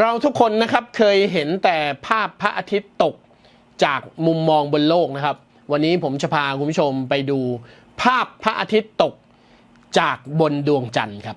เราทุกคนนะครับเคยเห็นแต่ภาพพระอาทิตย์ตกจากมุมมองบนโลกนะครับ วันนี้ผมจะพาคุณผู้ชมไปดู ภาพพระอาทิตย์ตกจากบนดวงจันทร์ครับ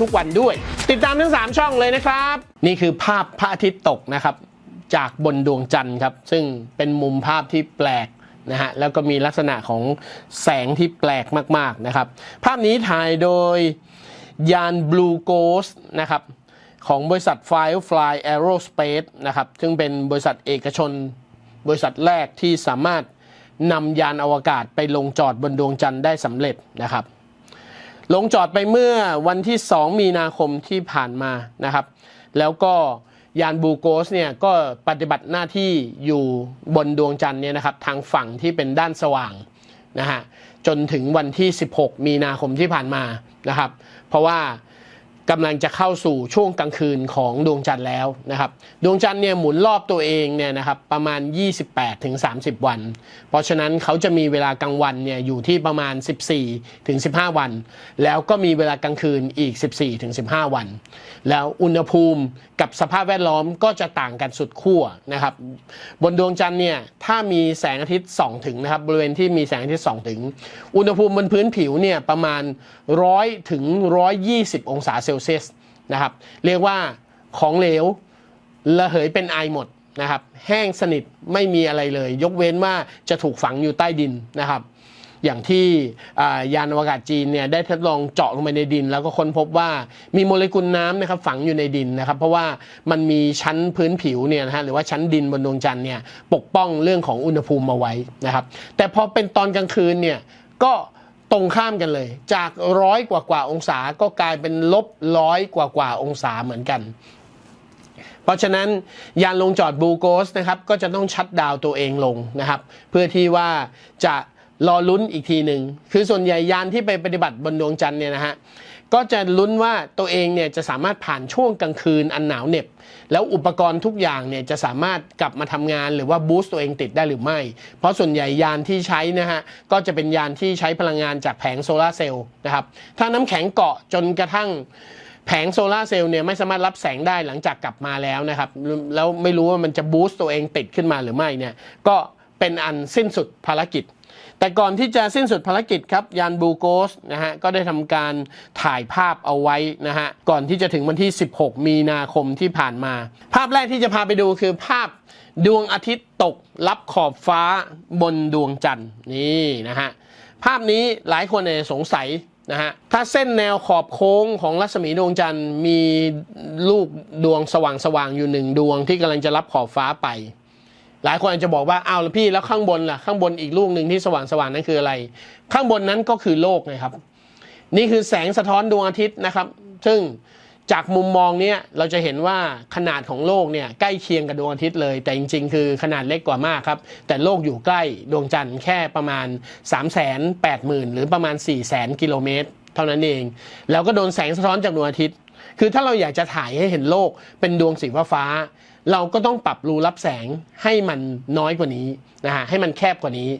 ทุกวันด้วย ติดตามทั้ง 3 ช่องเลยนะครับ นี่คือภาพพระอาทิตย์ตกนะครับ จากบนดวงจันทร์ครับ ซึ่งเป็นมุมภาพที่แปลกนะฮะแล้วก็มีลักษณะของแสงที่แปลกมากๆนะครับ ภาพนี้ถ่ายโดยยาน Blue Ghost นะครับของบริษัท Firefly Aerospace นะครับ ซึ่งเป็นบริษัทเอกชน บริษัทแรกที่สามารถนำยานอวกาศไปลงจอดบนดวงจันทร์ได้สำเร็จนะครับ ลงจอดไปเมื่อวันที่ 2 มีนาคมที่ผ่านมานะครับ แล้วก็ยานบูโกสเนี่ยก็ปฏิบัติหน้าที่อยู่บนดวงจันทร์เนี่ยนะครับทางฝั่งที่เป็นด้านสว่างนะฮะจนถึงวันที่ 16 มีนาคมที่ผ่านมานะครับ เพราะว่า กำลังจะเข้าสู่ช่วงกลางคืนของดวงจันทร์แล้วนะครับ ดวงจันทร์เนี่ยหมุนรอบตัวเองเนี่ยนะครับประมาณ 28ถึง30วัน เพราะฉะนั้นเขาจะมีเวลากลางวันเนี่ยอยู่ที่ประมาณ 14ถึง15วัน แล้วก็มีเวลากลางคืนอีก 14ถึง15วัน แล้วอุณหภูมิกับสภาพแวดล้อมก็จะต่างกันสุดขั้วนะครับ บนดวงจันทร์เนี่ยถ้ามีแสงอาทิตย์ส่องถึงนะครับบริเวณที่มีแสงอาทิตย์ส่องถึง อุณหภูมิบนพื้นผิวเนี่ยประมาณ 100ถึง120 องศาเซลเซียสนะครับเรียกว่าของเหลวระเหยเป็นไอหมดนะครับแห้งสนิทไม่มีอะไรเลย ยกเว้นว่าจะถูกฝังอยู่ใต้ดินนะครับ อย่างที่ยานอวกาศจีนเนี่ยได้ทดลองเจาะลงไปในดิน แล้วก็ค้นพบว่ามีโมเลกุลน้ำนะครับฝังอยู่ในดินนะครับ เพราะว่ามันมีชั้นพื้นผิวเนี่ยนะฮะหรือว่าชั้นดินบนดวงจันทร์เนี่ยปกป้องเรื่องของอุณหภูมิมาไว้นะครับ แต่พอเป็นตอนกลางคืนเนี่ยก็ ตรงข้ามกันเลย จากร้อยกว่ากว่าองศาก็กลายเป็นลบร้อยกว่ากว่าองศาเหมือนกัน เพราะฉะนั้นยานลงจอดบูโกสนะครับก็จะต้องชัดดาวตัวเองลงนะครับ เพื่อที่ว่าจะรอลุ้นอีกทีหนึ่งคือส่วนใหญ่ยานที่ไปปฏิบัติบนดวงจันทร์เนี่ยนะฮะ ก็จะลุ้นว่าตัวเองเนี่ยจะสามารถผ่านช่วงกลางคืนอันหนาวเหน็บ แล้วอุปกรณ์ทุกอย่างเนี่ยจะสามารถกลับมาทำงานหรือว่าบูสต์ตัวเองติดได้หรือไม่ เพราะส่วนใหญ่ยานที่ใช้นะฮะก็จะเป็นยานที่ใช้พลังงานจากแผงโซลาร์เซลล์นะครับถ้าน้ำแข็งเกาะจนกระทั่งแผงโซลาร์เซลล์เนี่ยไม่สามารถรับแสงได้หลังจากกลับมาแล้วนะครับ แล้วไม่รู้ว่ามันจะบูสต์ตัวเองติดขึ้นมาหรือไม่เนี่ยก็เป็นอันสิ้นสุดภารกิจ แต่ก่อนที่จะสิ้นสุดภารกิจครับยานบูโกสนะฮะก็ได้ทำการถ่ายภาพเอาไว้นะฮะก่อนที่จะถึงวันที่ 16 มีนาคมที่ผ่านมา ภาพแรกที่จะพาไปดูคือภาพดวงอาทิตย์ตกรับขอบฟ้าบนดวงจันทร์นี่นะฮะภาพนี้หลายคนเนี่ยสงสัยนะฮะถ้าเส้นแนวขอบโค้งของรัศมีดวงจันทร์มีลูกดวงสว่างๆอยู่หนึ่งดวงที่กำลังจะรับขอบฟ้าไป หลายคนอาจจะบอกว่าอ้าวแล้วพี่แล้วข้างบนล่ะข้างบนอีกลูกหนึ่งที่สว่างๆนั้นคืออะไร ข้างบนนั้นก็คือโลกไงครับ นี่คือแสงสะท้อนดวงอาทิตย์นะครับ ซึ่งจากมุมมองเนี้ยเราจะเห็นว่าขนาดของโลกเนี่ยใกล้เคียงกับดวงอาทิตย์เลย แต่จริง ๆ คือขนาดเล็กกว่ามากครับ แต่โลกอยู่ใกล้ดวงจันทร์แค่ประมาณ 3 8 0 0 0 0 หรือประมาณ 4 0 0 0 0 กิโลเมตร เท่านั้นเอง แล้วก็โดนแสงสะท้อนจากดวงอาทิตย์ คือถ้าเราอยากจะถ่ายให้เห็นโลกเป็นดวงสีฟ้า เราก็ต้องปรับรูรับแสงให้มันน้อยกว่านี้นะฮะให้มันแคบกว่านี้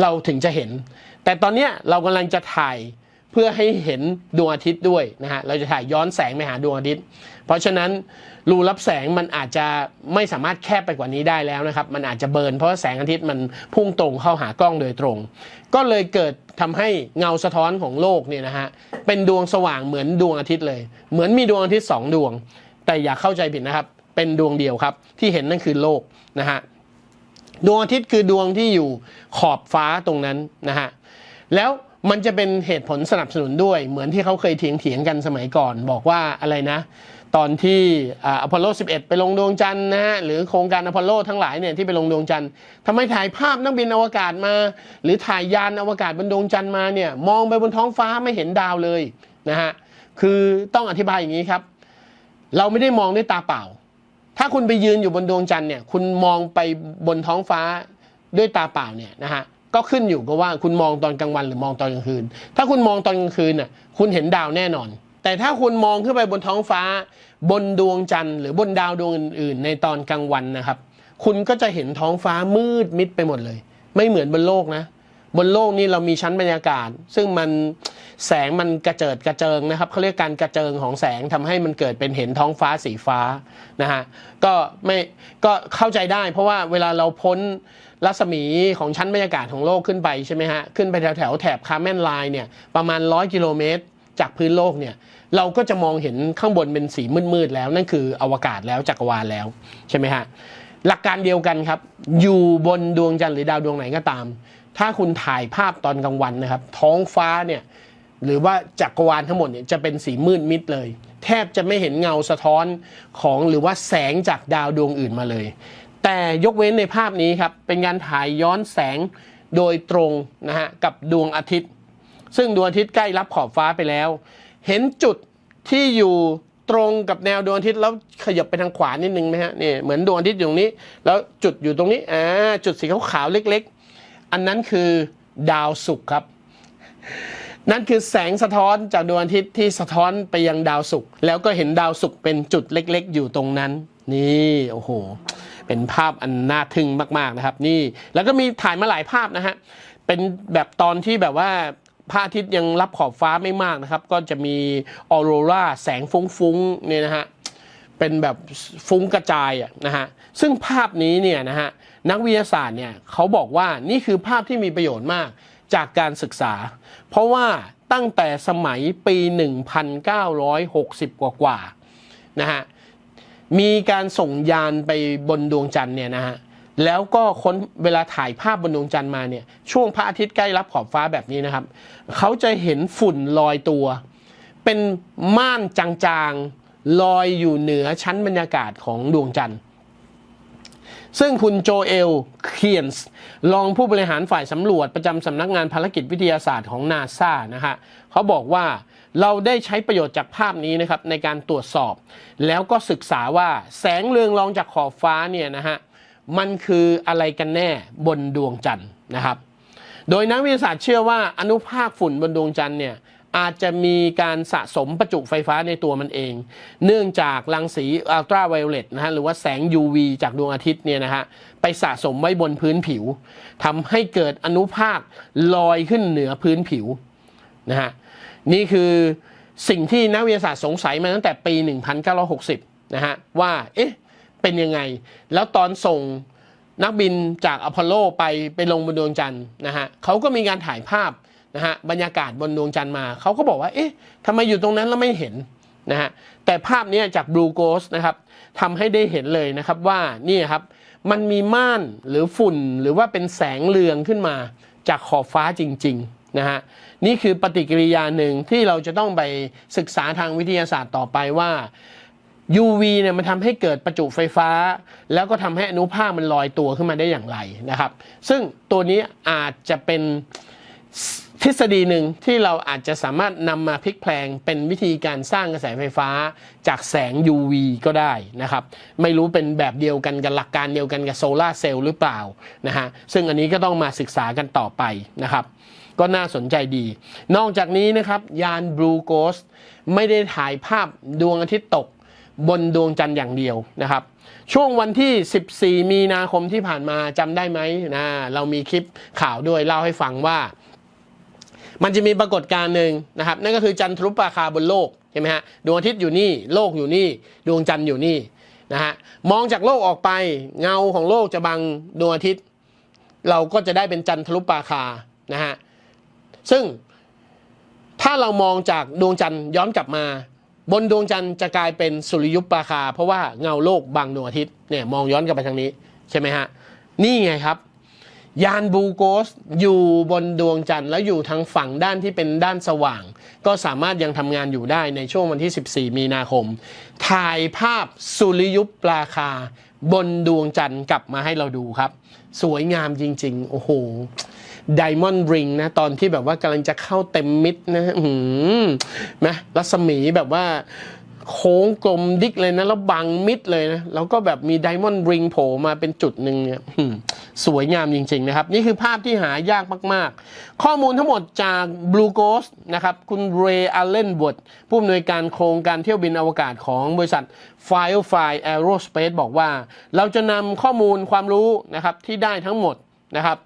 เราถึงจะเห็น แต่ตอนเนี้ยเรากำลังจะถ่ายเพื่อให้เห็นดวงอาทิตย์ด้วยนะฮะเราจะถ่ายย้อนแสงไปหาดวงอาทิตย์ เพราะฉะนั้นรูรับแสงมันอาจจะไม่สามารถแคบไปกว่านี้ได้แล้วนะครับ มันอาจจะเบิร์นเพราะแสงอาทิตย์มันพุ่งตรงเข้าหากล้องโดยตรง ก็เลยเกิดทำให้เงาสะท้อนของโลกเนี่ยนะฮะเป็นดวงสว่างเหมือนดวงอาทิตย์เลย เหมือนมีดวงอาทิตย์สองดวง แต่อย่าเข้าใจผิดนะครับ เป็นดวงเดียวครับ ที่เห็นนั่นคือโลกนะฮะดวงอาทิตย์คือดวงที่อยู่ขอบฟ้าตรงนั้นนะฮะแล้วมันจะเป็นเหตุผลสนับสนุนด้วย เหมือนที่เขาเคยเถียงเถียงกันสมัยก่อน บอกว่าอะไรนะ ตอนที่อพอลโล 11 ไปลงดวงจันทร์นะฮะหรือโครงการอพอลโลทั้งหลายเนี่ยที่ไปลงดวงจันทร์ทำไมถ่ายภาพนักบินอวกาศมา หรือถ่ายยานอวกาศบนดวงจันทร์มาเนี่ยมองไปบนท้องฟ้าไม่เห็นดาวเลยนะฮะคือต้องอธิบายอย่างนี้ครับ เราไม่ได้มองด้วยตาเปล่า ถ้าคุณไปยืนอยู่บนดวงจันทร์เนี่ย คุณมองไปบนท้องฟ้าด้วยตาเปล่าเนี่ยนะฮะก็ขึ้นอยู่กับว่าคุณมองตอนกลางวันหรือมองตอนกลางคืน ถ้าคุณมองตอนกลางคืนน่ะคุณเห็นดาวแน่นอน แต่ถ้าคุณมองขึ้นไปบนท้องฟ้า บนดวงจันทร์หรือบนดาวดวงอื่น ๆ ในตอนกลางวันนะครับ คุณก็จะเห็นท้องฟ้ามืดมิดไปหมดเลย ไม่เหมือนบนโลกนะ บนโลกนี่เรามีชั้นบรรยากาศ ซึ่งมันแสงมันกระเจิดกระเจิงนะครับเขาเรียกการกระเจิงของแสงทำให้มันเกิดเป็นเห็นท้องฟ้าสีฟ้านะฮะก็ไม่ก็เข้าใจได้ เพราะว่าเวลาเราพ้นรัศมีของชั้นบรรยากาศของโลกขึ้นไปใช่ไหมฮะขึ้นไปแถวแถวแถบคาร์เมนไลน์เนี่ยประมาณ 100 กิโลเมตร จากพื้นโลกเนี่ยเราก็จะมองเห็นข้างบนเป็นสีมืดๆแล้วนั่นคืออวกาศแล้วจักรวาลแล้วใช่ไหมฮะหลักการเดียวกันครับ อยู่บนดวงจันทร์หรือดาวดวงไหนก็ตาม ถ้าคุณถ่ายภาพตอนกลางวันนะครับ ท้องฟ้าเนี่ยหรือว่าจักรวาลทั้งหมดเนี่ยจะเป็นสีมืดมิดเลย แทบจะไม่เห็นเงาสะท้อนของหรือว่าแสงจากดาวดวงอื่นมาเลย แต่ยกเว้นในภาพนี้ครับ เป็นการถ่ายย้อนแสงโดยตรงนะฮะกับดวงอาทิตย์ ซึ่งดวงอาทิตย์ใกล้รับขอบฟ้าไปแล้ว เห็นจุดที่อยู่ตรงกับแนวดวงอาทิตย์แล้วขยับไปทางขวานิดนึงไหมฮะนี่เหมือนดวงอาทิตย์อยู่ตรงนี้ แล้วจุดอยู่ตรงนี้อ่าจุดสีขาวๆเล็ก อันนั้นคือดาวศุกร์ครับ นั่นคือแสงสะท้อนจากดวงอาทิตย์ที่สะท้อนไปยังดาวศุกร์แล้วก็เห็นดาวศุกร์เป็นจุดเล็ก ๆ อยู่ตรงนั้น นี่โอ้โหเป็นภาพอันน่าทึ่งมาก ๆนะครับ นี่แล้วก็มีถ่ายมาหลายภาพนะฮะเป็นแบบตอนที่แบบว่าพระอาทิตย์ยังรับขอบฟ้าไม่มากนะครับ ก็จะมีออโรราแสงฟุ้งๆเนี่ยนะฮะเป็นแบบฟุ้งกระจายอะนะฮะซึ่งภาพนี้เนี่ยนะฮะ นักวิทยาศาสตร์เนี่ยเขาบอกว่านี่คือภาพที่มีประโยชน์มากจากการศึกษา เพราะว่าตั้งแต่สมัยปี 1960 กว่ากว่าๆนะฮะมีการส่งยานไปบนดวงจันทร์เนี่ยนะฮะแล้วก็ค้นเวลาถ่ายภาพบนดวงจันทร์มาเนี่ยช่วงพระอาทิตย์ใกล้รับขอบฟ้าแบบนี้นะครับ เขาจะเห็นฝุ่นลอยตัว เป็นม่านจางๆลอยอยู่เหนือชั้นบรรยากาศของดวงจันทร์ ซึ่งคุณโจเอลเคียนส์รองผู้บริหารฝ่ายสำรวจประจำสำนักงานภารกิจวิทยาศาสตร์ของนาซานะฮะเขาบอกว่าเราได้ใช้ประโยชน์จากภาพนี้นะครับในการตรวจสอบ แล้วก็ศึกษาว่าแสงเรืองรองจากขอบฟ้าเนี่ยนะฮะมันคืออะไรกันแน่บนดวงจันทร์นะครับ โดยนักวิทยาศาสตร์เชื่อว่าอนุภาคฝุ่นบนดวงจันทร์เนี่ย อาจจะมีการสะสมประจุไฟฟ้าในตัวมันเอง เนื่องจากรังสีอัลตราไวโอเลตนะฮะหรือว่าแสง UV จากดวงอาทิตย์เนี่ยนะฮะไปสะสมไว้บนพื้นผิวทำให้เกิดอนุภาคลอยขึ้นเหนือพื้นผิวนะฮะนี่คือสิ่งที่นักวิทยาศาสตร์สงสัยมาตั้งแต่ปี 1960 นะฮะว่าเอ๊ะเป็นยังไง แล้วตอนส่งนักบินจากอพอลโลไปไปลงบนดวงจันทร์นะฮะเขาก็มีการถ่ายภาพ นะฮะบรรยากาศบนดวงจันทร์มาเขาก็บอกว่าเอ๊ะทำไมอยู่ตรงนั้นแล้วไม่เห็นนะฮะแต่ภาพนี้จาก Blue Ghost นะครับทำให้ได้เห็นเลยนะครับว่านี่ครับมันมีม่านหรือฝุ่นหรือว่าเป็นแสงเรืองขึ้นมาจากขอบฟ้าจริงๆนะฮะนี่คือปฏิกิริยาหนึ่งที่เราจะต้องไปศึกษาทางวิทยาศาสตร์ต่อไปว่า UV เนี่ยมันทำให้เกิดประจุไฟฟ้า แล้วก็ทำให้อนุภาคมันลอยตัวขึ้นมาได้อย่างไรนะครับ ซึ่งตัวนี้อาจจะเป็น ทฤษฎีหนึ่งที่เราอาจจะสามารถนำมาพลิกแพลงเป็นวิธีการสร้างกระแสไฟฟ้าจากแสง UV ก็ได้นะครับ ไม่รู้เป็นแบบเดียวกันกับหลักการเดียวกันกับโซลาเซลล์หรือเปล่านะฮะซึ่งอันนี้ก็ต้องมาศึกษากันต่อไปนะครับก็น่าสนใจดี นอกจากนี้นะครับ ยาน Blue Ghost ไม่ได้ถ่ายภาพดวงอาทิตย์ตกบนดวงจันทร์อย่างเดียวนะครับ ช่วงวันที่ 14 มีนาคมที่ผ่านมาจำได้ไหมนะเรามีคลิปข่าวด้วยเล่าให้ฟังว่า มันจะมีปรากฏการณ์หนึ่งนะครับ นั่นก็คือจันทรุปราคาบนโลกใช่ไหมฮะดวงอาทิตย์อยู่นี่โลกอยู่นี่ ดวงจันทร์อยู่นี่นะฮะมองจากโลกออกไปเงาของโลกจะบังดวงอาทิตย์ เราก็จะได้เป็นจันทรุปราคานะฮะซึ่งถ้าเรามองจากดวงจันทร์ย้อนกลับมา บนดวงจันทร์จะกลายเป็นสุริยุปราคา เพราะว่าเงาโลกบังดวงอาทิตย์เนี่ยมองย้อนกลับไปทางนี้ใช่ไหมฮะนี่ไงครับ ยานบูโกสอยู่บนดวงจันทร์แล้วอยู่ทางฝั่งด้านที่เป็นด้านสว่าง ก็สามารถยังทำงานอยู่ได้ในช่วงวันที่ 14 มีนาคม ถ่ายภาพสุริยุปราคา บนดวงจันทร์กลับมาให้เราดูครับ สวยงามจริง ๆ โอ้โหไดมอนด์ริงนะ ตอนที่แบบว่ากำลังจะเข้าเต็มมิดนะหือนะรัศมีแบบว่า โค้งกลมดิกเลยนะ แล้วบังมิดเลยนะ แล้วก็แบบมีไดมอนด์ริงโผล่มาเป็นจุดหนึ่งเนี่ยสวยงามจริง ๆ นะครับ นี่คือภาพที่หายากมาก ๆ ข้อมูลทั้งหมดจาก Blue Ghost นะครับ คุณเรย์อัลเลนบดผู้อำนวยการโครงการเที่ยวบินอวกาศของบริษัท Firefly Aerospace บอกว่า เราจะนำข้อมูลความรู้นะครับที่ได้ทั้งหมดนะครับ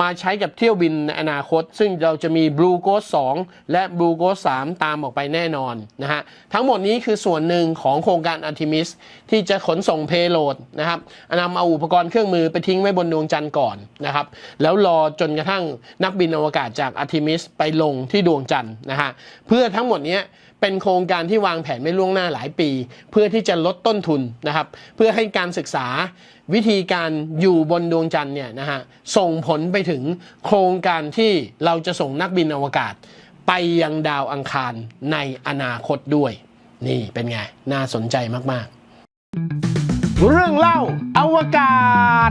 มาใช้กับเที่ยวบินในอนาคต ซึ่งเราจะมี Blue Ghost 2 และ Blue Ghost 3 ตามออกไปแน่นอนนะฮะทั้งหมดนี้คือส่วนหนึ่งของโครงการ Artemis ที่จะขนส่งเพโลดนะครับนำเอาอุปกรณ์เครื่องมือไปทิ้งไว้บนดวงจันทร์ก่อนนะครับแล้วรอจนกระทั่งนักบินอวกาศจาก Artemis ไปลงที่ดวงจันทร์นะฮะเพื่อทั้งหมดนี้ เป็นโครงการที่วางแผนไว้ล่วงหน้าหลายปี เพื่อที่จะลดต้นทุนนะครับ เพื่อให้การศึกษาวิธีการอยู่บนดวงจันทร์เนี่ยนะฮะส่งผลไปถึงโครงการที่เราจะส่งนักบินอวกาศ ไปยังดาวอังคารในอนาคตด้วย นี่เป็นไง น่าสนใจมาก ๆ เรื่องเล่าอวกาศ